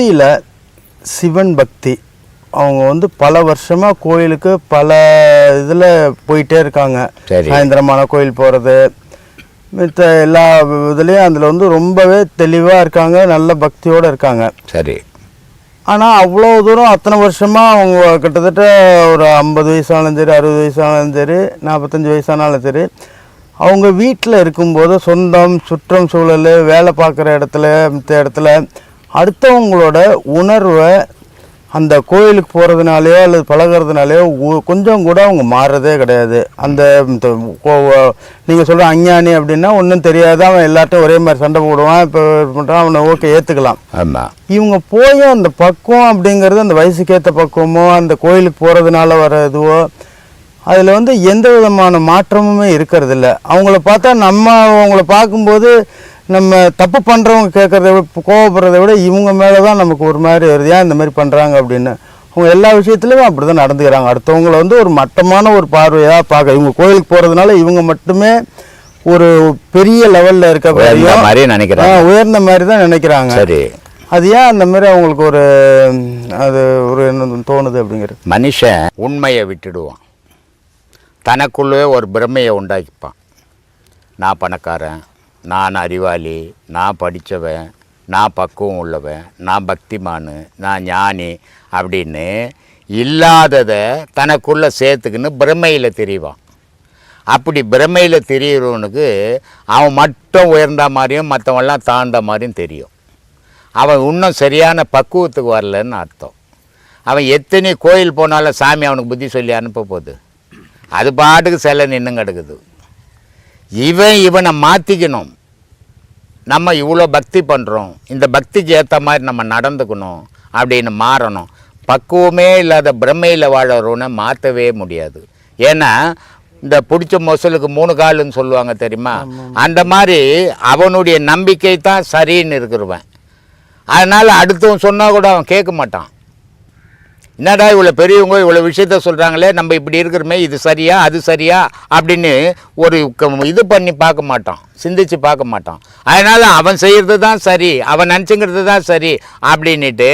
பக்தியில் சிவன் பக்தி. அவங்க வந்து பல வருஷமாக கோயிலுக்கு பல இதில் போயிட்டே இருக்காங்க. சாயந்தரமான கோயில் போகிறது மித்த எல்லா இதுலேயும் அதில் வந்து ரொம்பவே தெளிவாக இருக்காங்க நல்ல பக்தியோடு இருக்காங்க. சரி. ஆனால் அவ்வளோ தூரம் அத்தனை வருஷமாக அவங்க கிட்டத்தட்ட ஒரு ஐம்பது வயசானாலும் சரி அறுபது வயசானாலும் சரி நாற்பத்தஞ்சு வயசானாலும் சரி அவங்க வீட்டில் இருக்கும்போது சொந்தம் சுற்றம் சூழல் வேலை பார்க்குற இடத்துல மித்த இடத்துல அடுத்தவங்களோட உணர்வை அந்த கோயிலுக்கு போகிறதுனாலையோ அல்லது பழகிறதுனாலையோ கொஞ்சம் கூட அவங்க மாறுறதே கிடையாது. அந்த நீங்கள் சொல்கிற அஞ்ஞானி அப்படின்னா ஒன்றும் தெரியாது. அவன் எல்லார்ட்டையும் ஒரே மாதிரி சண்டை போடுவான். இப்போ பண்ணுறான் அவனை ஓகே ஏற்றுக்கலாம் ஆமாம் இவங்க போய் அந்த பக்குவம் அப்படிங்கிறது அந்த வயசுக்கேற்ற பக்குவமோ அந்த கோயிலுக்கு போகிறதுனால வர இதுவோ அதில் வந்து எந்த விதமான மாற்றமுமே இருக்கிறது இல்ல அவங்கள பார்த்தா நம்ம அவங்கள பார்க்கும்போது நம்ம தப்பு பண்ணுறவங்க கேட்குறத விட கோவப்படுறத விட இவங்க மேலே தான் நமக்கு ஒரு மாதிரி வருது. ஏன் இந்த மாதிரி பண்ணுறாங்க அப்படின்னு? அவங்க எல்லா விஷயத்துலையும் அப்படி தான் நடந்துக்கிறாங்க. அடுத்தவங்கள வந்து ஒரு மட்டமான ஒரு பார்வையாக பார்க்க இவங்க கோயிலுக்கு போகிறதுனால இவங்க மட்டுமே ஒரு பெரிய லெவலில் இருக்க மாதிரி நினைக்கிறாங்க. உயர்ந்த மாதிரி தான் நினைக்கிறாங்க. சரி. அது ஏன் அந்த மாதிரி அவங்களுக்கு ஒரு அது ஒரு என்ன தோணுது அப்படிங்கிறது? மனுஷன் உண்மையை விட்டுடுவான். தனக்குள்ளே ஒரு பிரமையை உண்டாக்கிப்பான். நான் பணக்காரன் நான் அறிவாளி நான் படித்தவன் நான் பக்குவம் உள்ளவன் நான் பக்திமானு நான் ஞானி அப்படின்னு இல்லாததை தனக்குள்ளே சேர்த்துக்கின்னு பிரமையில் தெரிவான். அப்படி பிரமையில் தெரியறவனுக்கு அவன் மட்டும் உயர்ந்த மாதிரியும் மற்றவெல்லாம் தாழ்ந்த மாதிரியும் தெரியும். அவன் இன்னும் சரியான பக்குவத்துக்கு வரலன்னு அர்த்தம். அவன் எத்தனை கோயில் போனாலும் சாமி அவனுக்கு புத்தி சொல்லி அனுப்ப போகுது. அது பாட்டுக்கு சிலை நின்று கிடக்குது. இவன் இவனை மாற்றிக்கணும் நம்ம இவ்வளோ பக்தி பண்ணுறோம் இந்த பக்திக்கு ஏற்ற மாதிரி நம்ம நடந்துக்கணும் அப்படின்னு மாறணும். பக்குவமே இல்லாத பிரம்மையில் வாழறவனை மாற்றவே முடியாது. ஏன்னா இந்த பிடிச்ச மொசலுக்கு மூணு காலுன்னு சொல்லுவாங்க தெரியுமா? அந்த மாதிரி அவனுடைய நம்பிக்கை தான் சரின்னு இருக்கிறவன். அதனால் அடுத்தவன் சொன்னால் கூட அவன் கேட்க மாட்டான். என்னடா இவ்வளோ பெரியவங்க இவ்வளோ விஷயத்த சொல்கிறாங்களே நம்ம இப்படி இருக்கிறோமே இது சரியா அது சரியா? அப்படின்னு ஒரு இது பண்ணி பார்க்க மாட்டான். சிந்திச்சு பார்க்க மாட்டான். அதனால் அவன் செய்கிறது தான் சரி அவன் நினச்சிங்கிறது தான் சரி அப்படின்ட்டு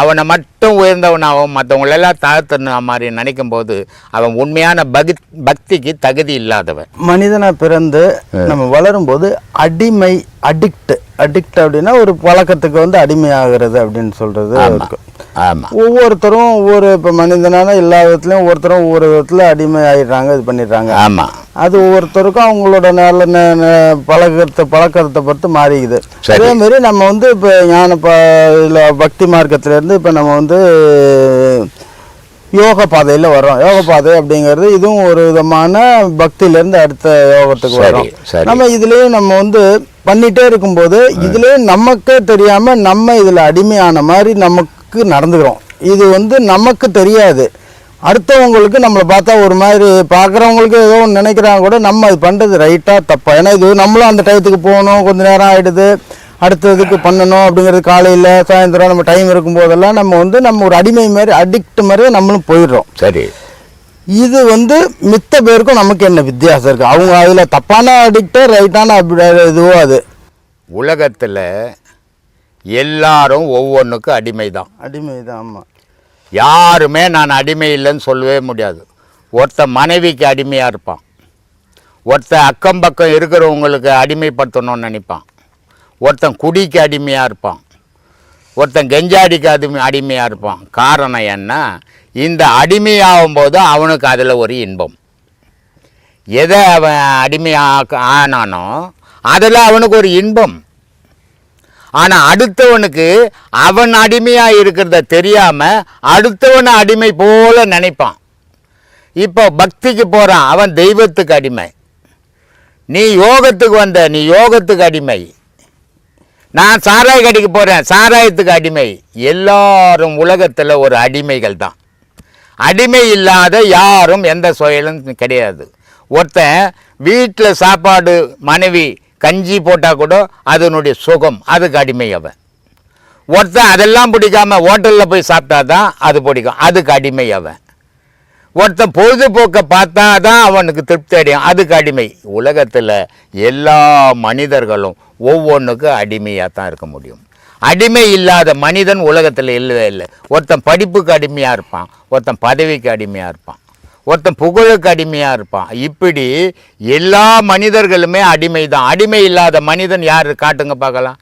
அவனை மட்டும் உயர்ந்தவனாகவும் மற்றவங்களெல்லாம் தாழ்த்தன மாதிரி நினைக்கும் போது அவன் உண்மையான பக்தி பக்திக்கு தகுதி இல்லாதவன். மனிதனா பிறந்து நம்ம வளரும்போது அடிமை அடிக்ட் அடிக்ட் அப்படின்னா ஒரு பழக்கத்துக்கு வந்து அடிமையாகிறது அப்படின்னு இருக்கு. ஆமாம் ஒவ்வொருத்தரும் ஒவ்வொரு இப்போ மனிதனான எல்லா விதத்துலையும் ஒவ்வொருத்தரும் ஒவ்வொரு விதத்தில் அடிமை ஆயிடுறாங்க இது பண்ணிடுறாங்க. ஆமாம் அது ஒவ்வொருத்தருக்கும் அவங்களோட நல்ல பழக்கத்தை பழக்கத்தை பொறுத்து மாறிக்குது. அதே மாதிரி நம்ம வந்து இப்போ ஞான ப இதில் பக்தி மார்க்கத்திலேருந்து இப்போ நம்ம வந்து யோக பாதையில் வர்றோம். யோக பாதை அப்படிங்கிறது இதுவும் ஒரு விதமான பக்தியிலேருந்து அடுத்த யோகத்துக்கு வரோம். நம்ம இதுலேயும் நம்ம வந்து பண்ணிட்டே இருக்கும்போது இதுலேயும் நமக்கே தெரியாமல் நம்ம இதில் அடிமையான மாதிரி நமக்கு நடந்துக்கிறோம். இது வந்து நமக்கு தெரியாது. அடுத்தவங்களுக்கு நம்மளை பார்த்தா ஒரு மாதிரி பார்க்குறவங்களுக்கு ஏதோ ஒன்று நினைக்கிறாங்க கூட நம்ம அது பண்ணுறது ரைட்டாக தப்பா? ஏன்னா இது நம்மளும் அந்த டயத்துக்கு போகணும் கொஞ்ச நேரம் ஆகிடுது அடுத்ததுக்கு பண்ணணும் அப்படிங்கிறது காலையில் சாயந்தரம் நம்ம டைம் இருக்கும்போதெல்லாம் நம்ம வந்து நம்ம ஒரு அடிமை மாதிரி அடிக்ட் மாதிரியே நம்மளும் போயிடுறோம். சரி. இது வந்து மித்த பேருக்கும் நமக்கு என்ன வித்தியாசம் இருக்குது அவங்க அதில் தப்பான அடிக்டோ ரைட்டான அப்படி இதுவோ அது? உலகத்தில் எல்லாரும் ஒவ்வொன்றுக்கும் அடிமை தான் அடிமை தான் ஆமாம் யாருமே நான் அடிமை இல்லைன்னு சொல்லவே முடியாது. ஒருத்தன் மனைவிக்கு அடிமையாக இருப்பான். ஒருத்தன் அக்கம் பக்கம் இருக்கிறவங்களுக்கு அடிமைப்படுத்தணும்னு நினைப்பான். ஒருத்தன் குடிக்கு அடிமையாக இருப்பான். ஒருத்தன் கெஞ்சாடிக்கு அடிமை அடிமையாக இருப்பான். காரணம் என்ன? இந்த அடிமையாகும் போது அவனுக்கு அதில் ஒரு இன்பம். எதை அவன் அடிமையாக ஆனானோ அதில் அவனுக்கு ஒரு இன்பம். ஆனால் அடுத்தவனுக்கு அவன் அடிமையாக இருக்கிறத தெரியாமல் அடுத்தவனை அடிமை போல நினைப்பான். இப்போ பக்திக்கு போகிறான் அவன் தெய்வத்துக்கு அடிமை. நீ யோகத்துக்கு வந்த நீ யோகத்துக்கு அடிமை. நான் சாராய கடைக்கு போகிறேன் சாராயத்துக்கு அடிமை. எல்லாரும் உலகத்தில் ஒரு அடிமைகள் தான். அடிமை இல்லாத யாரும் எந்த சுயலும் கிடையாது. ஒருத்தன் வீட்டில் சாப்பாடு மனைவி கஞ்சி போட்டால் கூட அதனுடைய சுகம் அதுக்கு அடிமை அவன். ஒருத்தன் அதெல்லாம் பிடிக்காம ஹோட்டலில் போய் சாப்பிட்டா தான் அது பிடிக்கும் அதுக்கு அடிமை அவன். ஒருத்தன் பொழுதுபோக்கை பார்த்தா தான் அவனுக்கு திருப்தி அடையும் அதுக்கு அடிமை. உலகத்தில் எல்லா மனிதர்களும் ஒவ்வொன்றுக்கும் அடிமையாக தான் இருக்க முடியும். அடிமை இல்லாத மனிதன் உலகத்தில் இல்லவே இல்லை. ஒருத்தன் படிப்புக்கு அடிமையாக இருப்பான் ஒருத்தன் பதவிக்கு அடிமையாக இருப்பான். ஒருத்தன் புகழுக்கு அடிமையாக இருப்பான். இப்படி எல்லா மனிதர்களுமே அடிமை தான் அடிமை இல்லாத மனிதன் யார்? காட்டுங்க பார்க்கலாம்.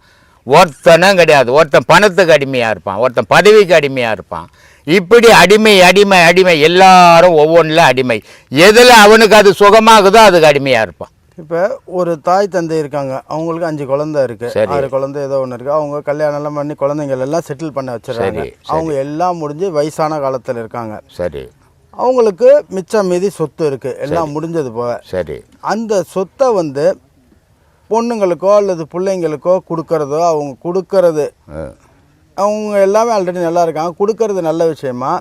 ஒருத்தனும் கிடையாது. ஒருத்தன் பணத்துக்கு அடிமையாக இருப்பான். ஒருத்தன் பதவிக்கு அடிமையாக இருப்பான். இப்படி அடிமை அடிமை அடிமை எல்லாரும் ஒவ்வொன்றில் அடிமை. எதில் அவனுக்கு அது சுகமாகுதோ அதுக்கு அடிமையாக இருப்பான். இப்போ ஒரு தாய் தந்தை இருக்காங்க. அவங்களுக்கு அஞ்சு குழந்தை இருக்கு. சரி. ஆறு குழந்தை ஏதோ ஒன்று இருக்கு. அவங்க கல்யாணம் எல்லாம் பண்ணி குழந்தைங்கள் எல்லாம் செட்டில் பண்ண சரி. அவங்க எல்லாம் முடிஞ்சு வயசான காலத்தில் இருக்காங்க. சரி. அவங்களுக்கு மிச்சம் மீதி சொத்து இருக்கு. எல்லாம் முடிஞ்சது போக. சரி. அந்த சொத்தை வந்து பொண்ணுங்களுக்கோ அல்லது பிள்ளைங்களுக்கோ கொடுக்கறதோ அவங்க கொடுக்கறது. அவங்க எல்லாமே ஆல்ரெடி நல்லா இருக்காங்க. கொடுக்கறது நல்ல விஷயமா?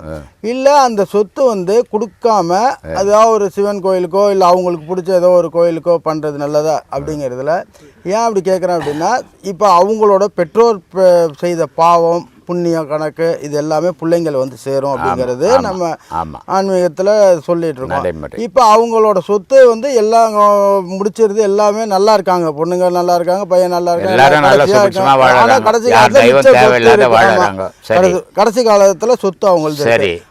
இல்லை அந்த சொத்து வந்து கொடுக்காம அதாவது ஒரு சிவன் கோயிலுக்கோ இல்லை அவங்களுக்கு பிடிச்ச ஏதோ ஒரு கோயிலுக்கோ பண்ணுறது நல்லதா? அப்படிங்கிறதுல ஏன் அப்படி கேட்குறேன் அப்படின்னா இப்போ அவங்களோட பெற்றோர் செய்த பாவம் புண்ணியம் கணக்கு இது எல்லாமே பிள்ளைங்கள் வந்து சேரும் அப்படிங்கிறது நம்ம ஆன்மீகத்தில் சொல்லிட்டு இருக்கோம். இப்போ அவங்களோட சொத்து வந்து எல்லாம் முடிச்சிருது எல்லாமே நல்லா இருக்காங்க. பொண்ணுங்க நல்லா இருக்காங்க பையன் நல்லா இருக்காங்க. கடைசி காலத்துல. கடைசி- காலத்துல சொத்து அவங்களுக்கு.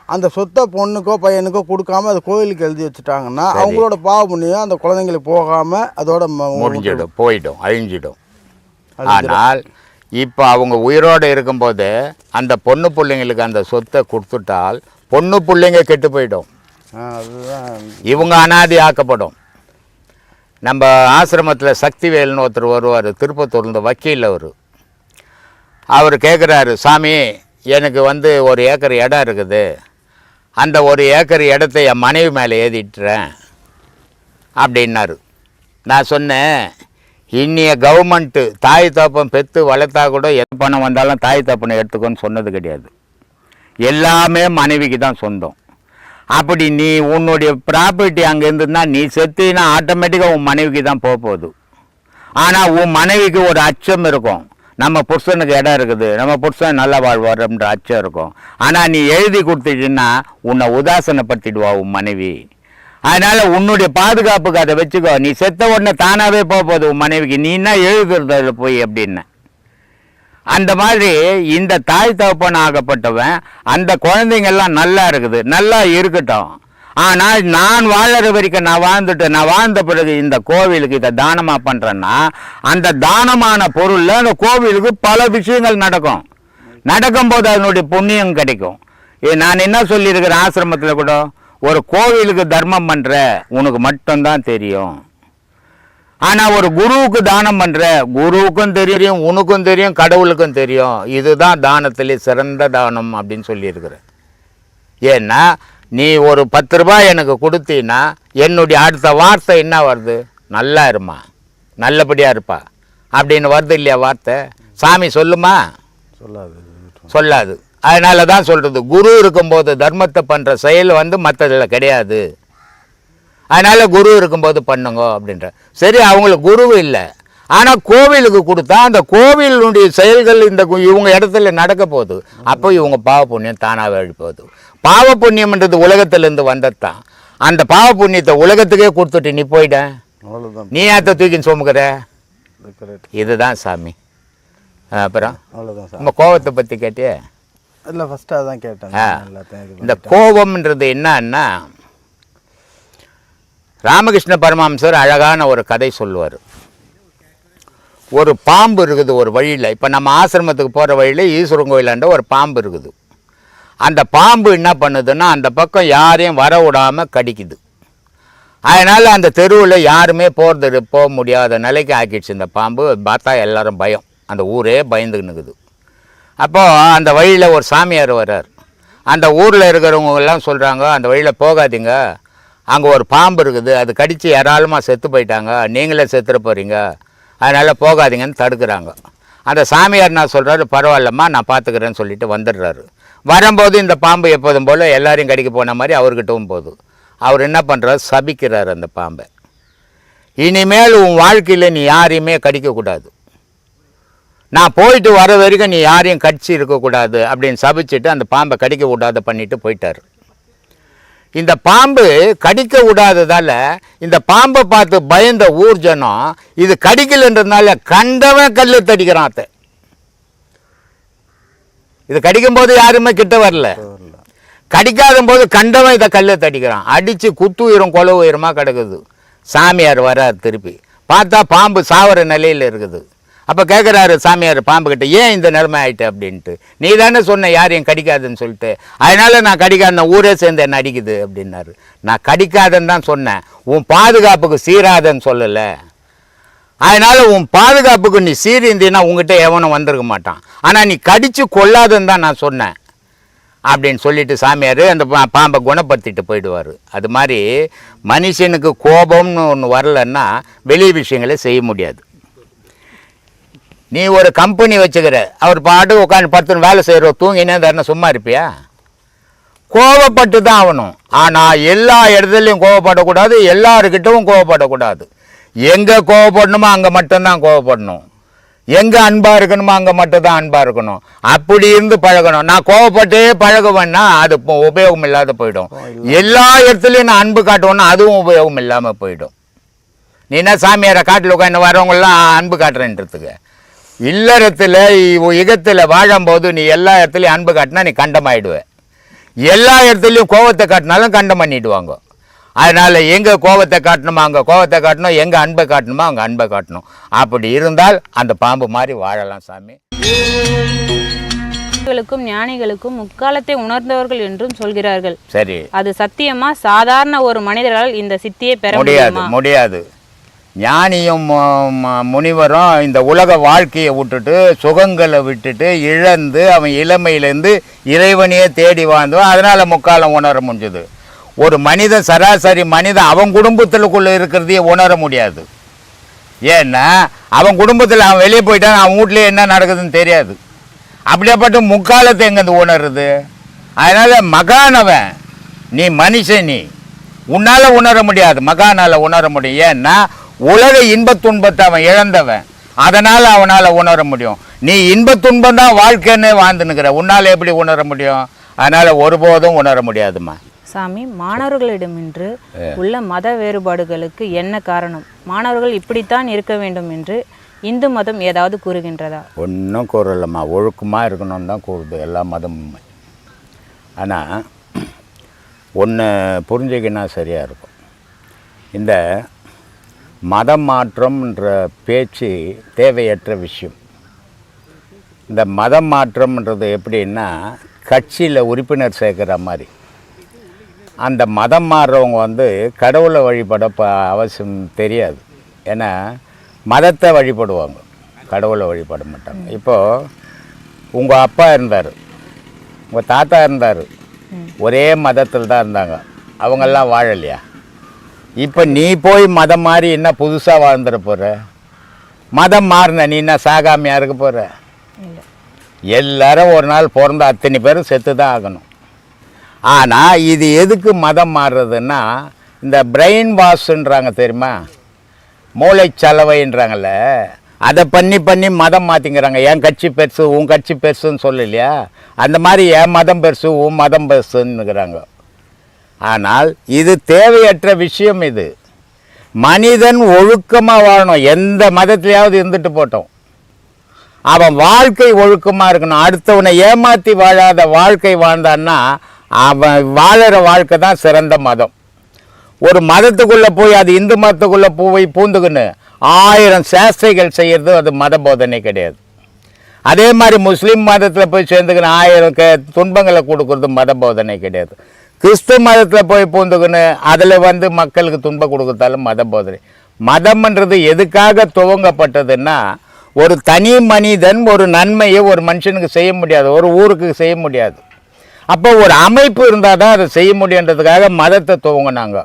அந்த சொத்தை பொண்ணுக்கோ பையனுக்கோ கொடுக்காம அது கோயிலுக்கு எழுதி வச்சுட்டாங்கன்னா அவங்களோட பாவ புண்ணியம் அந்த குழந்தைங்களுக்கு போகாம அதோட முடிஞ்சிடும் போயிடும். அழிஞ்சிடும். ஆனால் இப்போ அவங்க உயிரோடு இருக்கும்போது அந்த பொண்ணு பிள்ளைங்களுக்கு அந்த சொத்தை கொடுத்துட்டால் பொண்ணு பிள்ளைங்க கெட்டு போயிடும். இவங்க அனாதி ஆக்கப்படும். நம்ம ஆசிரமத்தில் சக்திவேல்னு ஒருத்தர் வருவார் திருப்பத்தூர்லேருந்து வக்கீல் அவர். அவர் கேட்குறாரு சாமி எனக்கு வந்து ஒரு ஏக்கர் இடம் இருக்குது. அந்த ஒரு ஏக்கர் இடத்த என் மனைவி மேலே ஏற்றிட்டுறேன் அப்படின்னாரு. நான் சொன்னேன் இன்னைய கவர்மெண்ட்டு தாய் தப்பம் பெற்று வளர்த்தா கூட எது பணம் வந்தாலும் தாய் தப்பனை எடுத்துக்கோன்னு சொன்னது கிடையாது. எல்லாமே மனைவிக்கு தான் சொந்தம். அப்படி நீ உன்னுடைய ப்ராப்பர்ட்டி அங்கே இருந்ததுன்னா நீ செத்தினா ஆட்டோமேட்டிக்காக உன் மனைவிக்கு தான் போக போகுது. ஆனால் உன் மனைவிக்கு ஒரு அச்சம் இருக்கும். நம்ம புருஷனுக்கு இடம் இருக்குது. நம்ம புருஷன் நல்லா வாழ்வார்ன்ற அச்சம் இருக்கும். ஆனால் நீ எழுதி கொடுத்துட்டின்னா உன்னை உதாசனப்படுத்திடுவா உன் மனைவி. அதனால உன்னுடைய பாதுகாப்புக்கு அதை வச்சுக்கோ. நீ செத்த உடனே தானாகவே போக போகுது உன் மனைவிக்கு. நீ என்ன எழுதுறது அதில் போய் அப்படின்னு. அந்த மாதிரி இந்த தாய் தகப்பன் ஆகப்பட்டவன் அந்த குழந்தைங்கெல்லாம் நல்லா இருக்குது. நல்லா இருக்கட்டும். ஆனால் நான் வாழற வரைக்கும் நான் வாழ்ந்துட்டு நான் வாழ்ந்த பிறகு இந்த கோவிலுக்கு இதை தானமாக பண்ணுறேன்னா அந்த தானமான பொருளில் அந்த கோவிலுக்கு பல விஷயங்கள் நடக்கும். நடக்கும்போது அதனுடைய புண்ணியம் கிடைக்கும். ஏ, நான் என்ன சொல்லியிருக்கிறேன் ஆசிரமத்தில் கூட? ஒரு கோவிலுக்கு தர்மம் பண்ணுற உனக்கு மட்டும்தான் தெரியும். ஆனா ஒரு குருவுக்கு தானம் பண்ற குருவுக்கும் தெரியும் உனக்கும் தெரியும் கடவுளுக்கும் தெரியும். இதுதான் தானத்திலே சிறந்த தானம் அப்படின்னு சொல்லியிருக்கிறேன் ஏன்னா நீ ஒரு பத்து ரூபாய் எனக்கு கொடுத்தீன்னா என்னுடைய அடுத்த வார்த்தை என்ன வருது? நல்லா இருமா? நல்லபடியா இருப்பா? அப்படின்னு வருது இல்லையா வார்த்தை? சாமி சொல்லுமா? சொல்லாது. சொல்லாது. அதனால தான் சொல்கிறது குரு இருக்கும்போது தர்மத்தை பண்ணுற செயல் வந்து மற்றதில் கிடையாது. அதனால் குரு இருக்கும்போது பண்ணுங்க அப்படின்ற. சரி அவங்களுக்கு குரு இல்லை. ஆனால் கோவிலுக்கு கொடுத்தா அந்த கோவிலுடைய செயல்கள் இந்த இவங்க இடத்துல நடக்க போகுது. அப்போ இவங்க பாவ புண்ணியம் தானாகவே போகுது. பாவ புண்ணியம்ன்றது உலகத்திலேருந்து வந்தது தான் அந்த பாவ புண்ணியத்தை உலகத்துக்கே கொடுத்துட்டு நீ போயிட அவ்வளோதான் நீ ஏத்த தூக்கின்னு சுமக்கிற? இதுதான் சாமி. அப்புறம்? நம்ம கோவத்தை பற்றி கேட்டியே? இல்லை ஃபஸ்ட்டு அதான் கேட்டேன். இந்த கோபம்ன்றது என்னன்னா ராமகிருஷ்ண பரமஹம்சர் அழகான ஒரு கதை சொல்லுவார். ஒரு பாம்பு இருக்குது ஒரு வழியில். இப்போ நம்ம ஆசிரமத்துக்கு போகிற வழியில் ஈஸ்வரன் கோயிலாண்ட ஒரு பாம்பு இருக்குது. அந்த பாம்பு என்ன பண்ணுதுன்னா அந்த பக்கம் யாரையும் வர விடாமல் கடிக்குது. அதனால் அந்த தெருவில் யாருமே போகிறது போக முடியாத நிலைக்கு ஆக்கிடுச்சு இந்த பாம்பு. பார்த்தா எல்லாரும் பயம். அந்த ஊரே பயந்துக்கினுக்குது அப்போது அந்த வழியில் ஒரு சாமியார் வர்றார். அந்த ஊரில் இருக்கிறவங்க எல்லாம் சொல்கிறாங்க அந்த வழியில் போகாதீங்க. அங்கே ஒரு பாம்பு இருக்குது. அது கடித்து ஏராளமாக செத்து போயிட்டாங்க. நீங்களே செத்துற போகிறீங்க அதனால் போகாதீங்கன்னு தடுக்கிறாங்க. அந்த சாமியார் நான் சொல்கிறாரு பரவாயில்லம்மா நான் பார்த்துக்கிறேன்னு சொல்லிட்டு வந்துடுறாரு. வரும்போது இந்த பாம்பு எப்போதும் போல் எல்லாரையும் கடிக்க போன மாதிரி அவர்கிட்டவும் போகுது. அவர் என்ன பண்ணுறாரு சபிக்கிறார் அந்த பாம்பை. இனிமேல் உன் வாழ்க்கையில் நீ யாரையுமே கடிக்கக்கூடாது. நான் போயிட்டு வர வரைக்கும் நீ யாரையும் கடிச்சு இருக்கக்கூடாது அப்படின்னு சபிச்சுட்டு அந்த பாம்பை கடிக்க விடாத பண்ணிட்டு போயிட்டார். இந்த பாம்பு கடிக்க விடாததால் இந்த பாம்பை பார்த்து பயந்த ஊர் ஜனம் இது கடிக்கலன்றதுனால கண்டவன் கல்லு தடிக்கிறான் அத்தை. இது கடிக்கும் போது யாருமே கிட்ட வரல. கடிக்காத போது கண்டவன் இதை கல்லை தடிக்கிறான். அடித்து குத்து உயிரும் கொலை உயிரமாக கிடக்குது. சாமியார் வரார் திருப்பி. பார்த்தா பாம்பு சாவர நிலையில் இருக்குது. அப்போ கேட்குறாரு சாமியார் பாம்பு கிட்ட ஏன் இந்த நிலைமை ஆயிட்டு? அப்படின்ட்டு. நீ தானே சொன்ன யாரையும் கடிக்காதுன்னு சொல்லிட்டு. அதனால் நான் கடிக்காத ஊரே சேர்ந்து என்ன அடிக்குது? அப்படின்னாரு. நான் கடிக்காதன்னு தான் சொன்னேன். உன் பாதுகாப்புக்கு சீராதன்னு சொல்லலை. அதனால் உன் பாதுகாப்புக்கு நீ சீரிந்தினா உங்ககிட்ட எவனும் வந்திருக்க மாட்டான். ஆனால் நீ கடித்து கொள்ளாதன்னு தான் நான் சொன்னேன். அப்படின்னு சொல்லிட்டு சாமியார் அந்த பா- பாம்பை குணப்படுத்திட்டு போயிடுவார். அது மாதிரி மனுஷனுக்கு கோபம்னு ஒன்று வரலன்னா வெளி விஷயங்களை செய்ய முடியாது. நீ ஒரு கம்பெனி வச்சுக்கிற. அவர் பாட்டு உட்காந்து பத்து வேலை செய்கிற தூங்கினே தரணும் சும்மா இருப்பியா? கோவப்பட்டு தான் ஆகணும். ஆனால் எல்லா இடத்துலையும் கோவப்படக்கூடாது எல்லாருக்கிட்டவும் கோவப்படக்கூடாது. எங்கே கோவப்படணுமோ அங்கே மட்டும்தான் கோவப்படணும். எங்கே அன்பாக இருக்கணுமோ அங்கே மட்டும்தான் அன்பாக இருக்கணும். அப்படி இருந்து பழகணும். நான் கோவப்பட்டே பழகுவேன்னா அது உபயோகம் இல்லாத போயிடும். எல்லா இடத்துலையும் நான் அன்பு காட்டுவேன்னா அதுவும் உபயோகம் இல்லாமல் போயிடும். நீ என்ன சாமியாரை காட்டில் உட்காந்து வரவங்களாம் அன்பு காட்டுறேன்றதுக்கு. இல்லறத்தில் யுகத்தில் வாழும்போது நீ எல்லா இடத்துலையும் அன்பு காட்டினா நீ கண்டமாயிடுவ. எல்லா இடத்துலையும் கோவத்தை காட்டினாலும் கண்டம் பண்ணிடுவாங்க. அதனால் எங்கே கோவத்தை காட்டணுமோ அங்கே கோவத்தை காட்டணும். எங்கே அன்பை காட்டணுமோ அங்கே அன்பை காட்டணும். அப்படி இருந்தால் அந்த பாம்பு மாதிரி வாழலாம் சாமி. ஞானிகளுக்கும் ஞானிகளுக்கும் முக்காலத்தை உணர்ந்தவர்கள் என்றும் சொல்கிறார்கள். சரி. அது சத்தியமா? சாதாரண ஒரு மனிதரால் இந்த சித்தியை பெற முடியாது முடியாது. ஞானியும் முனிவரும் இந்த உலக வாழ்க்கையை விட்டுட்டு சுகங்களை விட்டுட்டு இழந்து அவன் இளமையிலேருந்து இறைவனையே தேடி வாழ்ந்தவன் அதனால் முக்காலம் உணர முடிஞ்சது. ஒரு மனிதன் சராசரி மனிதன் அவன் குடும்பத்துக்குள்ள இருக்கிறதையே உணர முடியாது. ஏன்னா அவன் குடும்பத்தில் அவன் வெளியே போயிட்டான் அவன் வீட்லேயே என்ன நடக்குதுன்னு தெரியாது. அப்படியேப்பட்ட முக்காலத்தை எங்கேருந்து உணருது? அதனால் மகானவன் நீ மனுஷன் நீ. உன்னால் உணர முடியாது மகானால் உணர முடியும். ஏன்னா உலக இன்பத் துன்பத்தை அவன் இழந்தவன். அதனால் அவனால் உணர முடியும். நீ இன்பத் துன்பம் தான் வாழ்க்கைன்னு வாழ்ந்துனுக்கிற உன்னால் எப்படி உணர முடியும்? அதனால் ஒருபோதும் உணர முடியாதும்மா. சாமி மாணவர்களிடமின்று உள்ள மத வேறுபாடுகளுக்கு என்ன காரணம்? மாணவர்கள் இப்படித்தான் இருக்க வேண்டும் என்று இந்து மதம் ஏதாவது கூறுகின்றதா? ஒன்றும் கூறலம்மா. ஒழுக்கமாக இருக்கணும்னு தான் கூறுது எல்லா மதமும். ஆனால் ஒன்று புரிஞ்சுக்கினா சரியாக இருக்கும். இந்த மதம் மாற்றம்ன்ற பேச்சு தேவையற்ற விஷயம். இந்த மதம் மாற்றம்ன்றது எப்படின்னா கட்சியில் உறுப்பினர் சேர்க்குற மாதிரி. அந்த மதம் மாறுறவங்க வந்து கடவுளை வழிபட அவசியம் தெரியாது. ஏன்னா மதத்தை வழிபடுவாங்க. கடவுளை வழிபட மாட்டாங்க. இப்போது உங்கள் அப்பா இருந்தார். உங்கள் தாத்தா இருந்தார். ஒரே மதத்தில் தான் இருந்தாங்க. அவங்கெல்லாம் வாழலையா? இப்போ நீ போய் மதம் மாறி என்ன புதுசாக வாழ்ந்துட போகிற மதம் மாறின நீ என்ன சாகாமையாக இருக்க போகிற எல்லாரும் ஒரு நாள் பிறந்த அத்தனை பேரும் செத்து தான் ஆகணும். ஆனால் இது எதுக்கு மதம் மாறுறதுன்னா இந்த பிரெயின் வாஷ்ன்றாங்க தெரியுமா? மூளைச்சலவைன்றாங்கல்ல. அதை பண்ணி பண்ணி மதம் மாற்றிங்கிறாங்க என் கட்சி பெருசு உன் கட்சி பெருசுன்னு சொல்லலையா அந்த மாதிரி என் மதம் பெருசு உன் மதம் பெருசுன்னுங்கிறாங்க ஆனால் இது தேவையற்ற விஷயம் இது. மனிதன் ஒழுக்கமாக வாழணும். எந்த மதத்திலையாவது இருந்துட்டு போட்டோம். அவன் வாழ்க்கை ஒழுக்கமாக இருக்கணும். அடுத்தவனை ஏமாற்றி வாழாத வாழ்க்கை வாழ்ந்தான்னா அவன் வாழற வாழ்க்கை தான் சிறந்த மதம். ஒரு மதத்துக்குள்ளே போய் அது இந்து மதத்துக்குள்ளே போய் பூந்துக்குன்னு ஆயிரம் சேஷ்டைகள் செய்கிறது அது மத போதனை கிடையாது. அதே மாதிரி முஸ்லீம் மதத்தில் போய் சேர்ந்துக்கின்னு ஆயிரம் க துன்பங்களை கொடுக்கறது மத போதனை கிடையாது. கிறிஸ்துவ மதத்தில் போய் பூந்துக்குன்னு அதில் வந்து மக்களுக்கு துன்பம் கொடுக்கத்தாலும் மத போதனை மதம்ன்றது எதுக்காக துவங்கப்பட்டதுன்னா ஒரு தனி மனிதன் ஒரு நன்மையை ஒரு மனுஷனுக்கு செய்ய முடியாது ஒரு ஊருக்கு செய்ய முடியாது. அப்போ ஒரு அமைப்பு இருந்தால் தான் அதை செய்ய முடியுன்றதுக்காக மதத்தை துவங்கினாங்க.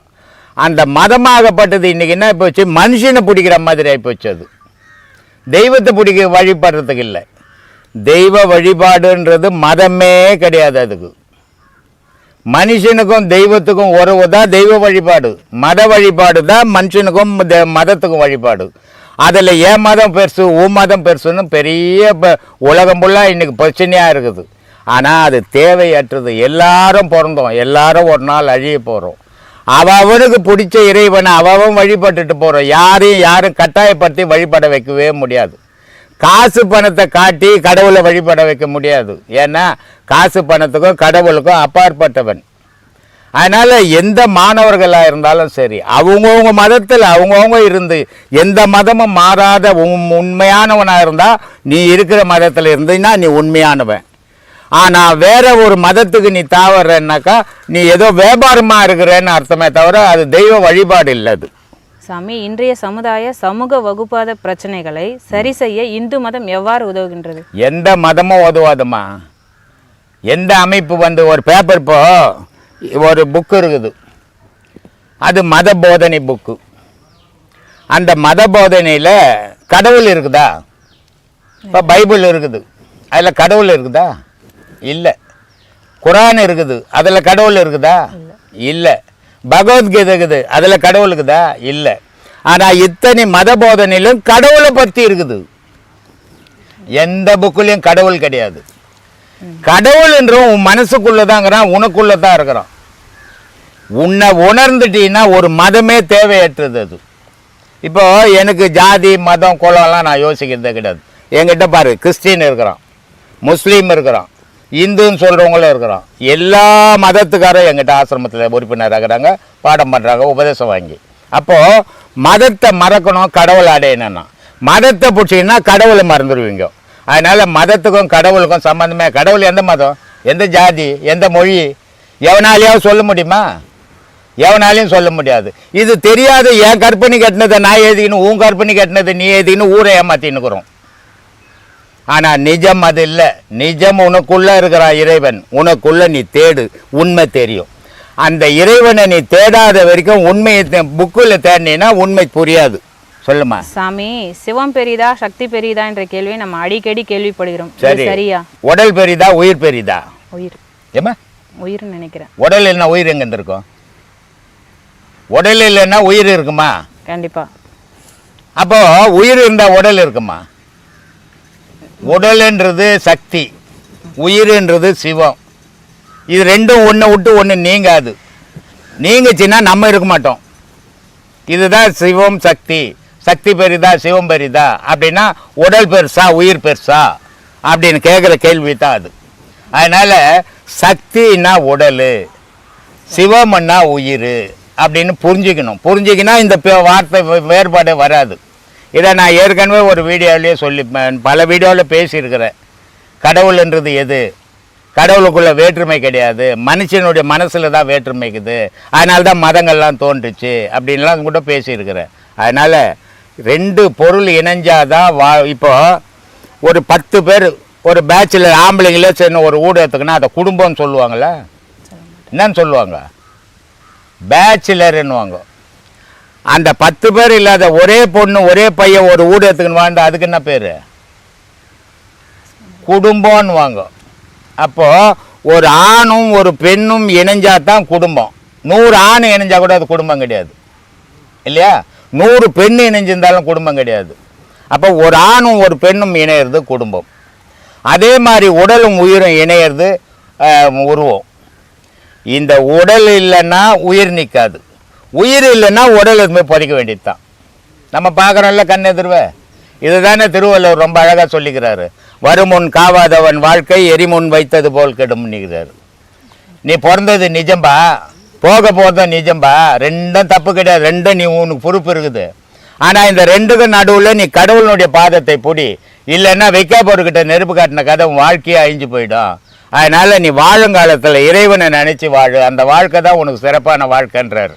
அந்த மதமாகப்பட்டது இன்றைக்கி என்ன போச்சு மனுஷனை பிடிக்கிற மாதிரி ஆகிப்போச்சு அது. தெய்வத்தை பிடிக்க வழிபடுறதுக்கு இல்லை. தெய்வ வழிபாடுன்றது மதமே கிடையாது அதுக்கு. மனுஷனுக்கும் தெய்வத்துக்கும் உறவு தான் தெய்வ வழிபாடு. மத வழிபாடு தான் மனுஷனுக்கும் மதத்துக்கும் வழிபாடு. அதில் ஏன் மதம் பெருசு உன் மதம் பெருசுன்னு பெரிய ப- உலகம் ஃபுல்லாக இன்றைக்கி பிரச்சனையாக இருக்குது. ஆனால் அது தேவையற்றது. எல்லாரும் பிறந்தோம். எல்லாரும் ஒரு நாள் அழிய போகிறோம் அவனுக்கு பிடிச்ச இறைவனை அவன் வழிபட்டுட்டு போகிறோம் யாரையும் யாரும் கட்டாயப்படுத்தி வழிபட வைக்கவே முடியாது. காசு பணத்தை காட்டி கடவுளை வழிபட வைக்க முடியாது. ஏன்னா காசு பணத்துக்கும் கடவுளுக்கும் அப்பாற்பட்டவன். அதனால் எந்த மாணவர்களாக இருந்தாலும் சரி அவங்கவுங்க மதத்தில் அவங்கவுங்க இருந்து எந்த மதமும் மாறாத உண்மையானவனாக இருந்தால் நீ இருக்கிற மதத்தில் இருந்தீங்கன்னா நீ உண்மையானவன். ஆனால் வேற ஒரு மதத்துக்கு நீ தாவறன்னாக்கா நீ ஏதோ வியாபாரமாக இருக்கிறேன்னு அர்த்தமே தவிர அது தெய்வ வழிபாடு இல்லை அது. சாமி இன்றைய சமுதாய சமூக வகுப்பாத பிரச்சனைகளை சரி செய்ய இந்து மதம் எவ்வாறு உதவுகின்றது? எந்த மதமும் உதவாதுமா எந்த அமைப்பு வந்து ஒரு பேப்பர் இப்போ ஒரு புக்கு இருக்குது. அது மத போதனை புக்கு அந்த மத போதனையில் கடவுள் இருக்குதா? இப்போ பைபிள் இருக்குது. அதில் கடவுள் இருக்குதா? இல்லை. குரான் இருக்குது. அதில் கடவுள் இருக்குதா? இல்லை. பகவத்கீதை இருக்குது அதில் கடவுள் இருக்குதா இல்லை. ஆனால் இத்தனை மத போதனையிலும் கடவுளை பற்றி இருக்குது. எந்த புக்குலையும் கடவுள் கிடையாது. கடவுள் என்றும் உன் மனசுக்குள்ளே தாங்கிறான் உனக்குள்ளே தான் இருக்கிறான். உன்னை உணர்ந்துட்டீங்கன்னா ஒரு மதமே தேவையற்றது அது. இப்போ எனக்கு ஜாதி மதம் குலம்லாம் நான் யோசிக்கிறதே கிடையாது. என்கிட்ட பாரு கிறிஸ்டின் இருக்கிறான் முஸ்லீம் இருக்கிறான். இந்துன்னு சொல்கிறவங்களும் இருக்கிறான். எல்லா மதத்துக்காரும் எங்கிட்ட ஆசிரமத்தில் உறுப்பினராக இருக்கிறாங்க. பாடம் பண்ணுறாங்க உபதேசம் வாங்கி. அப்போது மதத்தை மறக்கணும் கடவுள் அடையணும்னா மதத்தை பிடிச்சிங்கன்னா கடவுளை மறந்துடுவீங்க. அதனால் மதத்துக்கும் கடவுளுக்கும் சம்மந்தமே கடவுள் எந்த மதம்? எந்த ஜாதி? எந்த மொழி? எவனாலேயாவது சொல்ல முடியுமா? எவனாலையும் சொல்ல முடியாது. இது தெரியாது என் கற்பனை கட்டினதை நான் எழுதிக்கணும் உன் கற்பனை கட்டினதை நீ எழுதிக்கணும் ஊரை ஏமாற்றின்னுக்குறோம் ஆனால் நிஜம் அது இல்லை. நிஜம் உனக்குள்ள இருக்கிற இறைவன் உனக்குள்ள நீ தேடு உண்மை தெரியும். அந்த இறைவனை நீ தேடாத வரைக்கும் உண்மையை புக்கில் தேடினீன்னா உண்மை புரியாது. சொல்லுமா? சாமி சிவம் பெரிதா சக்தி பெரிதா என்ற கேள்வியை நம்ம அடிக்கடி கேள்விப்படுகிறோம். சரி. சரியா? உடல் பெரிதா உயிர் பெரிதா? உயிர். ஏமா உயிர்னு நினைக்கிறேன். உடல் இல்லைன்னா உயிர் எங்கே இருக்கும் உடல் இல்லைன்னா உயிர் இருக்குமா? கண்டிப்பா. அப்போ உயிர் இருந்தால் உடல் இருக்குமா? உடல்ன்றது சக்தி உயிர்ன்றது சிவம். இது ரெண்டும் ஒன்று விட்டு ஒன்று நீங்காது. நீங்கச்சின்னா நம்ம இருக்க மாட்டோம். இதுதான் சிவம் சக்தி. சக்தி பெரிதா சிவம் பெரிதா? அப்படின்னா உடல் பெருசா உயிர் பெருசா? அப்படின்னு கேட்குற கேள்வி தான் அது. அதனால் சக்தின்னா உடல் சிவம்னா உயிர் அப்படின்னு புரிஞ்சுக்கணும். புரிஞ்சுக்கினா இந்த வார்த்தை வே- வேறுபாடே வராது. இதை நான் ஏற்கனவே ஒரு வீடியோவிலேயே சொல்லி பல வீடியோவில் பேசியிருக்கிறேன். கடவுள்ன்றது எது? கடவுளுக்குள்ள வேற்றுமை கிடையாது. மனுஷனுடைய மனசில் தான் வேற்றுமை இருக்குது. அதனால தான் மதங்கள்லாம் தோன்றுச்சு அப்படின்லாம் கூட பேசியிருக்கிறேன். அதனால் ரெண்டு பொருள் இணைஞ்சாதான் வா இப்போ ஒரு பத்து பேர் ஒரு பேச்சில் ஆம்பளைங்களே சேர்ந்து ஒரு ஊடகத்துக்குன்னா அதை குடும்பம்னு சொல்லுவாங்கள்ல என்னன்னு சொல்லுவாங்க? பேச்சுலர்ன்னுவாங்க. அந்த பத்து பேர் இல்லாத ஒரே பொண்ணு ஒரே பையன் ஒரு ஊடகத்துக்கு வாழ்ந்தா அதுக்கு என்ன பேர்? குடும்பம்னு வாங்க. அப்போது ஒரு ஆணும் ஒரு பெண்ணும் இணைஞ்சா தான் குடும்பம். நூறு ஆண் இணைஞ்சா கூட அது குடும்பம் கிடையாது. இல்லையா? நூறு பெண் இணைஞ்சிருந்தாலும் குடும்பம் கிடையாது. அப்போ ஒரு ஆணும் ஒரு பெண்ணும் இணையிறது குடும்பம். அதே மாதிரி உடலும் உயிரும் இணையிறது உருவம். இந்த உடல் இல்லைன்னா உயிர் நிற்காது. உயிர் இல்லைன்னா உடல் எதுவுமே பொறிக்க வேண்டியது தான் நம்ம பார்க்குறோம்ல கண் எதிர்வே. இதுதானே திருவள்ளுவர் ரொம்ப அழகாக சொல்லிக்கிறாரு. வருமுன் காவாதவன் வாழ்க்கை எரிமுன் வைத்தது போல் கெடும்னுக்கிறாரு நீ பிறந்தது நிஜம்பா? போக போகிறதும் நிஜம்பா? ரெண்டும் தப்பு கிடையாது. ரெண்டும் நீ உனக்கு பொறுப்பு இருக்குது. ஆனால் இந்த ரெண்டுக்கும் நடுவில் நீ கடவுளுடைய பாதத்தை பிடி. இல்லைன்னா வைக்காப்போர்கிட்ட நெருப்பு காட்டின கதை வாழ்க்கையே அழிஞ்சு போயிடும். அதனால் நீ வாழும் காலத்தில் இறைவனை நினச்சி வாழு. அந்த வாழ்க்கை தான் உனக்கு சிறப்பான வாழ்க்கைன்றார்.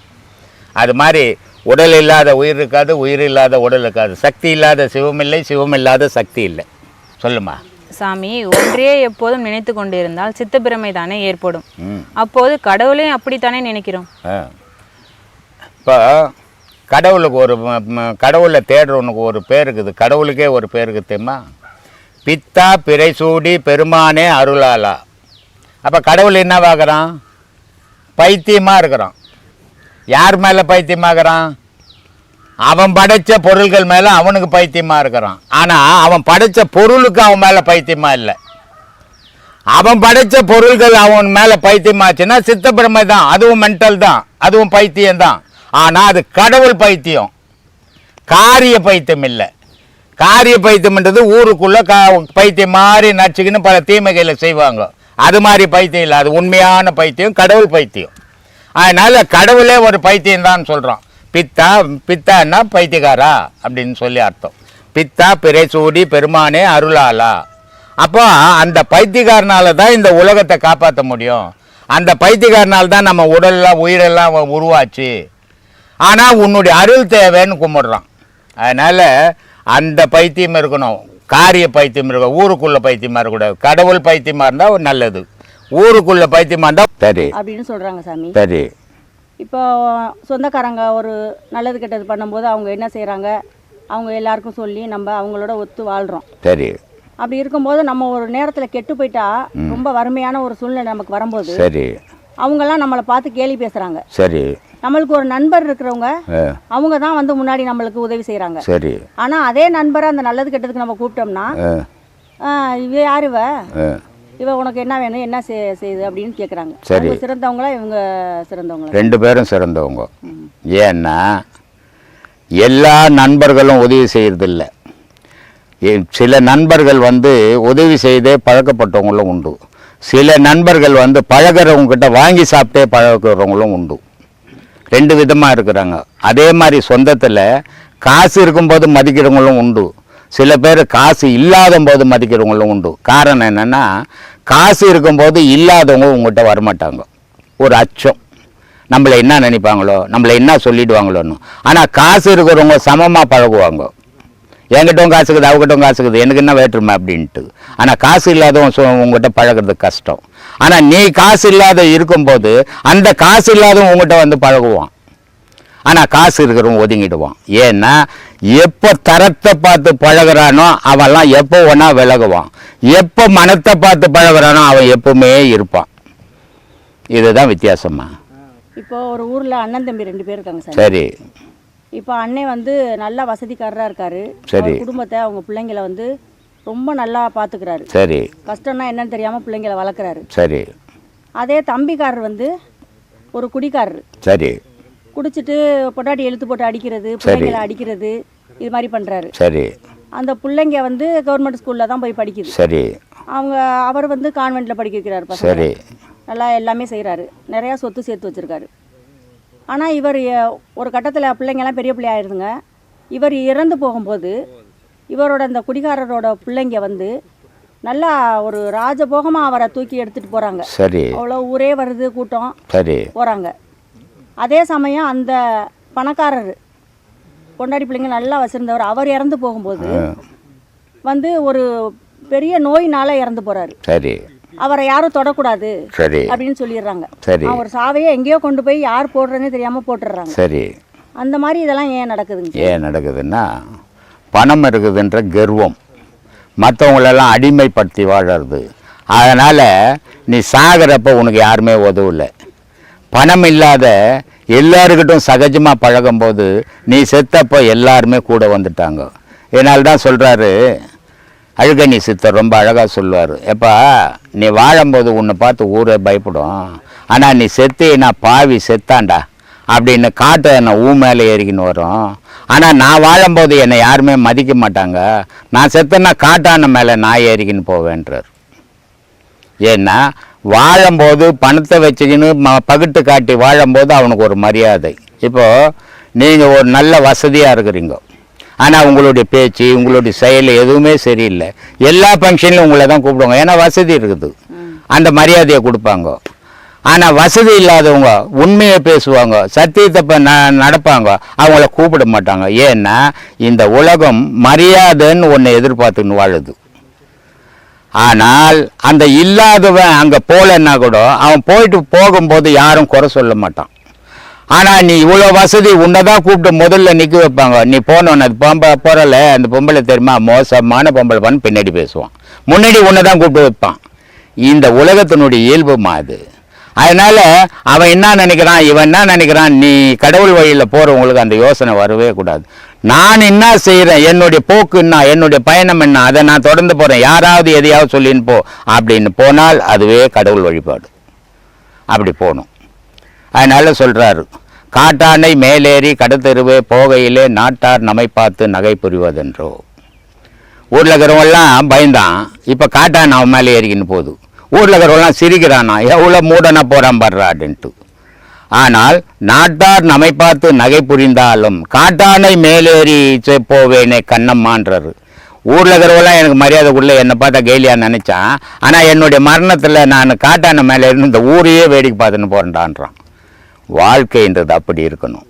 அது மாதிரி உடல் இல்லாத உயிர் இருக்காது உயிர் இல்லாத உடல் இருக்காது. சக்தி இல்லாத சிவம் இல்லை சிவம் இல்லாத சக்தி இல்லை. சொல்லுமா? சாமி ஒன்றே எப்போதும் நினைத்து கொண்டிருந்தால் சித்தப்பிரமை தானே ஏற்படும். அப்போது கடவுளையும் அப்படித்தானே நினைக்கிறோம். இப்போ கடவுளுக்கு ஒரு கடவுளை தேடுறவனுக்கு ஒரு பேர் இருக்குது. கடவுளுக்கே ஒரு பேர் இருக்குது தெரியுமா? பித்தா பிறைசூடி பெருமானே அருளாளா. அப்போ கடவுள் என்னவாகிறான் பைத்தியமாக இருக்கிறான். யார் மேலே பைத்தியமாகறான்? அவன் படைத்த பொருள்கள் மேலே அவனுக்கு பைத்தியமாக இருக்கிறான். ஆனால் அவன் படைச்ச பொருளுக்கு அவன் மேலே பைத்தியமாக இல்லை. அவன் படைத்த பொருள்கள் அவன் மேலே பைத்தியமாச்சுன்னா சித்தப்பிரமை தான். அதுவும் மென்டல் தான். அதுவும் பைத்தியம் தான். ஆனால் அது கடவுள் பைத்தியம். காரிய பைத்தியம் இல்லை. காரிய பைத்தியம்ன்றது ஊருக்குள்ளே கா பைத்தியம் மாதிரி நச்சுக்கின்னு பல தீமைகளை செய்வாங்க. அது மாதிரி பைத்தியம் இல்லை. அது உண்மையான பைத்தியம் கடவுள் பைத்தியம். அதனால கடவுளே ஒரு பைத்தியம்தான் சொல்கிறோம் பித்தா பித்தான்னா பைத்தியக்காரா? அப்படின்னு சொல்லி அர்த்தம். பித்தா பிறை சூடி பெருமானே அருளாளா. அப்போ அந்த பைத்தியக்காரனால தான் இந்த உலகத்தை காப்பாற்ற முடியும். அந்த பைத்தியக்காரனால் தான் நம்ம உடல்லாம் உயிரெல்லாம் உருவாச்சு. ஆனால் உன்னுடைய அருள் தேவைன்னு கும்பிட்றான். அதனால் அந்த பைத்தியம் இருக்கணும். காரிய பைத்தியம் இருக்க ஊருக்குள்ளே பைத்தியமாக இருக்கக்கூடாது. கடவுள் பைத்தியமாக இருந்தால் நல்லது. ஊருக்குள்ள இருந்தால் சரி. அப்படின்னு சொல்கிறாங்க சாமி. சரி. இப்போ சொந்தக்காரங்க ஒரு நல்லது கெட்டது பண்ணும்போது அவங்க என்ன செய்கிறாங்க அவங்க எல்லாருக்கும் சொல்லி நம்ம அவங்களோட ஒத்து வாழ்கிறோம் சரி. அப்படி இருக்கும்போது நம்ம ஒரு நேரத்தில் கெட்டு போயிட்டா ரொம்ப வறுமையான ஒரு சூழ்நிலை நமக்கு வரும்போது சரி. அவங்கெல்லாம் நம்மளை பார்த்து கேலி பேசுகிறாங்க சரி. நம்மளுக்கு ஒரு நண்பர் இருக்கிறவங்க அவங்க தான் வந்து முன்னாடி நம்மளுக்கு உதவி செய்கிறாங்க சரி. ஆனால் அதே நண்பரை அந்த நல்லது கெட்டதுக்கு நம்ம கூப்பிட்டோம்னா ஆ, "ஆ, இவ யார் இவ? ஆ. இவ உனக்கு என்ன வேணும் என்ன செய்- செய்யுது அப்படின்னு கேட்குறாங்க சரி. சிறந்தவங்களா இவங்க சிறந்தவங்களா? ரெண்டு பேரும் சிறந்தவங்க. ஏன்னா எல்லா நண்பர்களும் உதவி செய்யறதில்ல. எ- சில நண்பர்கள் வந்து உதவி செய்தே பழக்கப்பட்டவங்களும் உண்டு. சில நண்பர்கள் வந்து பழகிறவங்க கிட்ட வாங்கி சாப்பிட்டே பழகிறவங்களும் உண்டு. ரெண்டு விதமாக இருக்கிறாங்க. அதே மாதிரி சொந்தத்தில் காசு இருக்கும்போது மதிக்கிறவங்களும் உண்டு. சில பேர் காசு இல்லாத போது மதிக்கிறவங்களும் உண்டு. காரணம் என்னென்னா காசு இருக்கும்போது இல்லாதவங்க உங்கள்கிட்ட வரமாட்டாங்க. ஒரு அச்சம். நம்மளை என்ன நினைப்பாங்களோ நம்மளை என்ன சொல்லிடுவாங்களோன்னு. ஆனால் காசு இருக்கிறவங்க சமமாக பழகுவாங்க. என்கிட்டவும் காசு இருக்குது அவகிட்டவும் காசு இருக்குது எனக்கு என்ன வேற்றுமை அப்படின்ட்டு. ஆனால் காசு இல்லாதவங்க சொ- உங்கள்கிட்ட பழகுறது கஷ்டம். ஆனால் நீ காசு இல்லாத இருக்கும்போது அந்த காசு இல்லாதவன் உங்கள்கிட்ட வந்து பழகுவான். ஆனால் காசு இருக்கிறவன் ஒதுங்கிடுவான். ஏன்னா எப்போ தரத்தை பார்த்து பழகுறானோ அவன்லாம் எப்போ ஒன்றா விலகுவான். எப்போ மனத்தை பார்த்து பழகுறானோ அவன் எப்பவுமே இருப்பான். இதுதான் வித்தியாசமா? இப்போ ஒரு ஊரில் அண்ணன் தம்பி ரெண்டு பேர் இருக்காங்க சார். சரி. இப்போ அண்ணன் வந்து நல்ல வசதிக்காரராக இருக்காரு. சரி. குடும்பத்தை அவங்க பிள்ளைங்கள வந்து ரொம்ப நல்லா பார்த்துக்கிறாரு சரி. கஷ்டம்னா என்னன்னு தெரியாமல் பிள்ளைங்கள வளர்க்குறாரு. சரி. அதே தம்பிக்காரர் வந்து ஒரு குடிக்காரர். சரி. குடிச்சிட்டு பொட்டாட்டி இழுத்து போட்டு அடிக்கிறது பிள்ளைங்களை அடிக்கிறது இது மாதிரி பண்ணுறாரு சரி. அந்த பிள்ளைங்க வந்து கவர்மெண்ட் ஸ்கூலில் தான் போய் படிக்குது. சரி. அவங்க அவர் வந்து கான்வெண்ட்டில் படிக்க வைக்கிறாரு சரி. நல்லா எல்லாமே செய்கிறாரு நிறையா சொத்து சேர்த்து வச்சுருக்காரு. ஆனால் இவர் ஒரு கட்டத்தில் பிள்ளைங்கெல்லாம் பெரிய பிள்ளை ஆயிடுதுங்க இவர் இறந்து போகும்போது இவரோட அந்த குடிகாரரோட பிள்ளைங்க வந்து நல்லா ஒரு ராஜபோகமாக அவரை தூக்கி எடுத்துகிட்டு போகிறாங்க சரி. அவ்வளோ ஊரே வருது கூட்டம். சரி. போகிறாங்க அதே சமயம் அந்த பணக்காரர் பொண்டாடி பிள்ளைங்க நல்லா வச்சுருந்தவர் அவர் இறந்து போகும்போது வந்து ஒரு பெரிய நோயினால இறந்து போகிறாரு சரி. அவரை யாரும் தொடக்கூடாது சரி. அப்படின்னு சொல்லிடுறாங்க. சரி. அவர் சாவையே எங்கேயோ கொண்டு போய் யார் போடுறேன்னு தெரியாம போட்டுடுறாங்க. சரி. அந்த மாதிரி இதெல்லாம் ஏன் நடக்குதுங்க ஏன் நடக்குதுன்னா பணம் இருக்குதுன்ற கர்வம். மற்றவங்களெல்லாம் அடிமைப்படுத்தி வாழறது. அதனால் நீ சாகிறப்ப உனக்கு யாருமே உதவல. பணம் இல்லாத எல்லாருக்கிட்டும் சகஜமாக பழகும்போது நீ செத்தப்போ எல்லாருமே கூட வந்துட்டாங்க. இதனால் தான் சொல்கிறாரு அழுகணி சித்தர் ரொம்ப அழகாக சொல்லுவார். எப்பா நீ வாழும்போது உன்னை பார்த்து ஊரே பயப்படும். ஆனால் நீ செத்தேனா பாவி செத்தான்டா அப்படின்னு காட்டு என்னை ஊ மேலே ஏறிக்கின்னு வரும். ஆனால் நான் வாழும்போது என்னை யாருமே மதிக்க மாட்டாங்க. நான் செத்தேன்னா காட்டான மேலே நான் ஏறிக்கின்னு போவேன்றார். ஏன்னா வாழும்போது பணத்தை வச்சுக்கின்னு ம பகிட்டு காட்டி வாழும்போது அவனுக்கு ஒரு மரியாதை. இப்போது நீங்கள் ஒரு நல்ல வசதியாக இருக்கிறீங்க. ஆனால் உங்களுடைய பேச்சு உங்களுடைய செயல் எதுவுமே சரியில்லை. எல்லா ஃபங்க்ஷன்லையும் உங்களை தான் கூப்பிடுவாங்க. ஏன்னா வசதி இருக்குது. அந்த மரியாதையை கொடுப்பாங்க. ஆனால் வசதி இல்லாதவங்க உண்மையை பேசுவாங்க. சத்தியத்தை இப்போ ந நடப்பாங்க. அவங்கள கூப்பிட மாட்டாங்க. ஏன்னா இந்த உலகம் மரியாதைன்னு ஒன்று எதிர்பார்த்துன்னு வாழுது. ஆனால் அந்த இல்லாதவன் அங்கே போகலன்னா கூட அவன் போயிட்டு போகும்போது யாரும் குறை சொல்ல மாட்டான். ஆனால் நீ இவ்வளோ வசதி உன்னை தான் கூப்பிட்டு முதல்ல நிற்க வைப்பாங்க. நீ போனோன்னு அது பொம்பளை போகிறல அந்த பொம்பளை தெரியுமா? மோசமான பொம்பளை பண்ணு பின்னாடி பேசுவான். முன்னாடி உன்னை தான் கூப்பிட்டு வைப்பான். இந்த உலகத்தினுடைய இயல்புமா அது? அதனால் அவன் என்ன நினைக்கிறான்? இவன் என்ன நினைக்கிறான்? நீ கடவுள் வழியில் போகிறவங்களுக்கு அந்த யோசனை வரவே கூடாது. நான் என்ன செய்கிறேன் என்னுடைய போக்கு என்ன? என்னுடைய பயணம் என்ன? அதை நான் தொடர்ந்து போகிறேன் யாராவது எதையாவது சொல்லின்னு போ அப்படின்னு போனால் அதுவே கடவுள் வழிபாடு. அப்படி போகணும். அதனால் சொல்கிறாரு காட்டானை மேலேறி கடத்தெருவே போகையிலே நாட்டார் நம்மை பார்த்து நகை புரிவதென்றோ. ஊரில் இருக்கிறவங்களாம் பயந்தான். இப்போ காட்டான் அவன் மேலே ஏறிக்கின்னு போகுது. ஊரில் இருக்கிறவங்களாம் சிரிக்கிறானா? எவ்வளோ மூடனா போகிறான் படுறாடுன்ட்டு ஆனால் நாட்டார் நம்மை பார்த்து நகை புரிந்தாலும் காட்டானை மேலேறி போவேனே கண்ணம்மான்றாரு ஊரில் இருக்கிறவெல்லாம் எனக்கு மரியாதை உள்ள என்னை பார்த்தா கேலியாக நினச்சான் ஆனால் என்னுடைய மரணத்தில் நான் காட்டானை மேலே இருந்து இந்த ஊரையே வேடிக்கை பார்த்துன்னு போகிறேன்டான்றான் வாழ்க்கைன்றது அப்படி இருக்கணும்.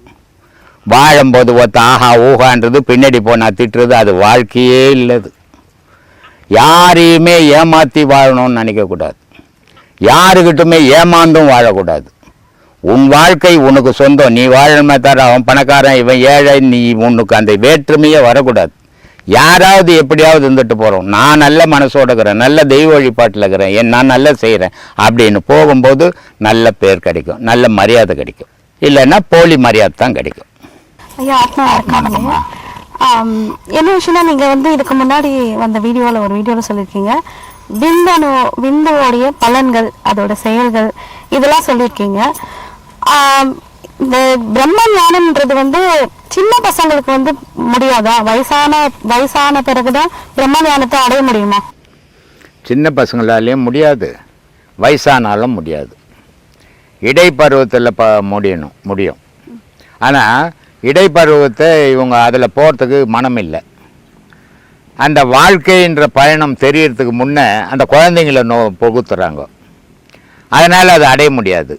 வாழும்போது ஒத்த ஆஹா ஊகான்றது பின்னாடி போனால் திட்டுறது அது வாழ்க்கையே இல்லது. யாரையுமே ஏமாற்றி வாழணும்னு நினைக்கக்கூடாது. யாருக்கிட்டுமே ஏமாந்தும் வாழக்கூடாது. உன் வாழ்க்கை உனக்கு சொந்தம். நீ வாழணுமே தர அவன் பணக்காரன் இவன் ஏழை நீ உனக்கு அந்த வேற்றுமையே வரக்கூடாது. யாராவது எப்படியாவது இருந்துட்டு போகிறோம் நான் நல்ல மனசோட இருக்கிறேன் நல்ல தெய்வ வழிபாட்டில் இருக்கிறேன். என் நான் நல்லா செய்கிறேன் அப்படின்னு போகும்போது நல்ல பேர் கிடைக்கும் நல்ல மரியாதை கிடைக்கும். இல்லைன்னா போலி மரியாதை தான் கிடைக்கும். ஐயா ஆத்மா இருக்காங்க. என்ன விஷயம்னா நீங்கள் வந்து இதுக்கு முன்னாடி வந்த வீடியோவில் ஒரு வீடியோவில் சொல்லியிருக்கீங்க. விந்தணு விந்துவோடைய பலன்கள் அதோட செயல்கள் இதெல்லாம் சொல்லியிருக்கீங்க. இந்த பிரம்ம ஞானம்ன்றது வந்து சின்ன பசங்களுக்கு வந்து முடியாதா? வயசான வயசான பிறகுதான் பிரம்ம ஞானத்தை அடைய முடியுமா? சின்ன பசங்களாலேயும் முடியாது. வயசானாலும் முடியாது. இடைப்பருவத்தில் ப முடியணும் முடியும். ஆனால் இடைப்பருவத்தை இவங்க அதில் போகிறதுக்கு மனம் இல்லை அந்த வாழ்க்கைன்ற பயணம் தெரியறதுக்கு முன்னே அந்த குழந்தைங்கள நோ புகுத்துறாங்க. அதனால் அதை அடைய முடியாது.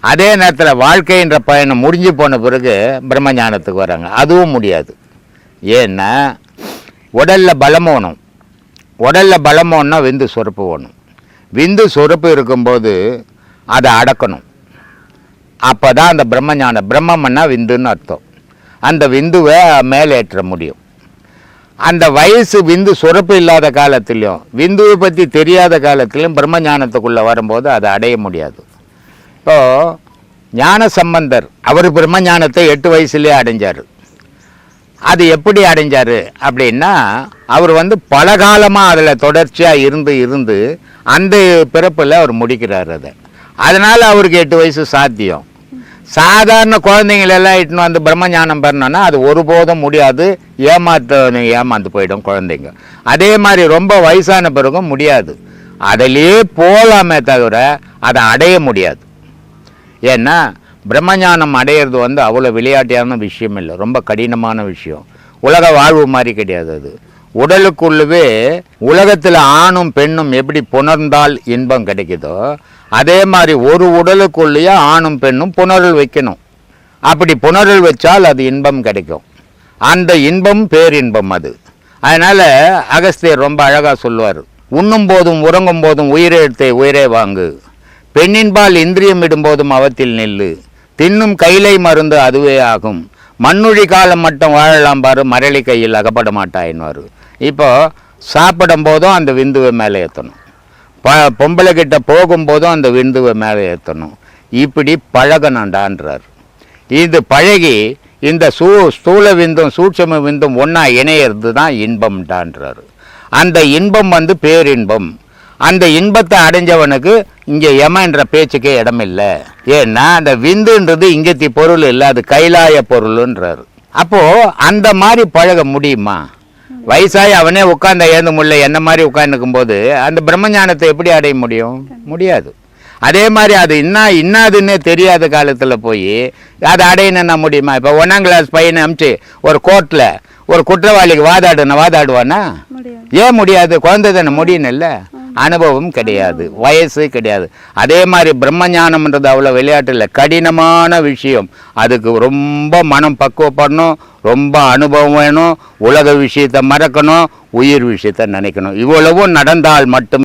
அதே நேரத்தில் வாழ்க்கைன்ற பயணம் முடிஞ்சு போன பிறகு பிரம்ம ஞானத்துக்கு வராங்க. அதுவும் முடியாது. ஏன்னா உடலில் பலம் வேணும். உடலில் பலம் வேணும்னா விந்து சுரப்பு வேணும். விந்து சுரப்பு இருக்கும்போது அதை அடக்கணும். அப்போ தான் அந்த பிரம்மஞானம் பிரம்மம்னா விந்துன்னு அர்த்தம். அந்த விந்துவை மேலேற்ற முடியும். அந்த வயசு விந்து சுரப்பு இல்லாத காலத்திலையும் விந்துவை பற்றி தெரியாத காலத்திலையும் பிரம்மஞானத்துக்குள்ளே வரும்போது அதை அடைய முடியாது. இப்போது ஞான சம்பந்தர் அவர் பிரம்மஞானத்தை எட்டு வயசுலேயே அடைஞ்சார். அது எப்படி அடைஞ்சார் அப்படின்னா அவர் வந்து பல காலமாக அதில் தொடர்ச்சியாக இருந்து இருந்து அந்த பிறப்பில் அவர் முடிக்கிறார் அதை. அதனால் அவருக்கு எட்டு வயசு சாத்தியம். சாதாரண குழந்தைங்களெல்லாம் இட்டுன்னு வந்து பிரம்மஞானம் பண்ணோன்னா அது ஒருபோதும் முடியாது ஏமாத்த ஏமாந்து போயிடும் குழந்தைங்க. அதே மாதிரி ரொம்ப வயசான பிறகும் முடியாது. அதிலேயே போகலாமே தவிர அதை அடைய முடியாது. ஏன்னா பிரம்மஞானம் அடையிறது வந்து அவ்வளோ விளையாட்டியான விஷயம் இல்லை ரொம்ப கடினமான விஷயம். உலக வாழ்வு மாதிரி கிடையாது அது. உடலுக்குள்ளவே உலகத்தில் ஆணும் பெண்ணும் எப்படி புணர்ந்தால் இன்பம் கிடைக்குதோ அதே மாதிரி ஒரு உடலுக்குள்ளேயே ஆணும் பெண்ணும் புணரல் வைக்கணும். அப்படி புணரல் வச்சால் அது இன்பம் கிடைக்கும். அந்த இன்பம் பேரின்பம் அது. அதனால் அகஸ்தியர் ரொம்ப அழகாக சொல்லுவார். உண்ணும் போதும் உறங்கும் போதும் உயிரை எடுத்தே உயிரே வாங்கு. பெண்ணின்பால் இந்திரியம் இடும்போதும் அவத்தில் நெல்லு. தின்னும் கைலை மருந்து அதுவே ஆகும். மண்ணுழி காலம் மட்டும் வாழலாம் பாரு மரளி கையில் அகப்பட மாட்டாயின்வாரு இப்போது சாப்பிடும் போதும் அந்த விந்துவை மேலே ஏற்றணும் ப பொம்பளை கிட்ட போகும்போதும் அந்த விந்துவை மேலே ஏற்றணும் இப்படி பழகணுண்டான்றார் இது பழகி இந்த சூ ஸ்தூல விந்தும் சூட்சம விந்தும் ஒன்றா இணையிறது தான் இன்பம்டான்றார். அந்த இன்பம் வந்து பேரின்பம். அந்த இன்பத்தை அடைஞ்சவனுக்கு இங்கே யமன்ற பேச்சுக்கே இடமில்லை. ஏன்னா அந்த விந்துன்றது இங்கத்தி பொருள் இல்லை அது கைலாய பொருள்ன்றாரு. அப்போது அந்த மாதிரி பழக முடியுமா? வயசாகி அவனே உட்கார்ந்த ஏந்து முடியல என்ன மாதிரி உட்காந்துக்கும் போது அந்த பிரம்மஞானத்தை எப்படி அடைய முடியும்? முடியாது. அதே மாதிரி அது இன்னா இன்னாதுன்னே தெரியாத காலத்தில் போய் அதை அடையணும்னா முடியுமா? இப்போ ஒன்றாம் கிளாஸ் பையனை அமிச்சு ஒரு கோர்ட்டில் ஒரு குற்றவாளிக்கு வாதாடுன வாதாடுவானா? ஏன் முடியாது? குழந்தை தானே முடியணும்ல? அனுபவம் கிடையாது வயசு கிடையாது. அதே மாதிரி பிரம்மஞானம்ன்றது அவ்வளோ விளையாட்டு கடினமான விஷயம். அதுக்கு ரொம்ப மனம் பக்குவப்படணும் ரொம்ப அனுபவம் வேணும் உலக விஷயத்தை மறக்கணும் உயிர் விஷயத்தை நினைக்கணும். இவ்வளவும் நடந்தால் மட்டும்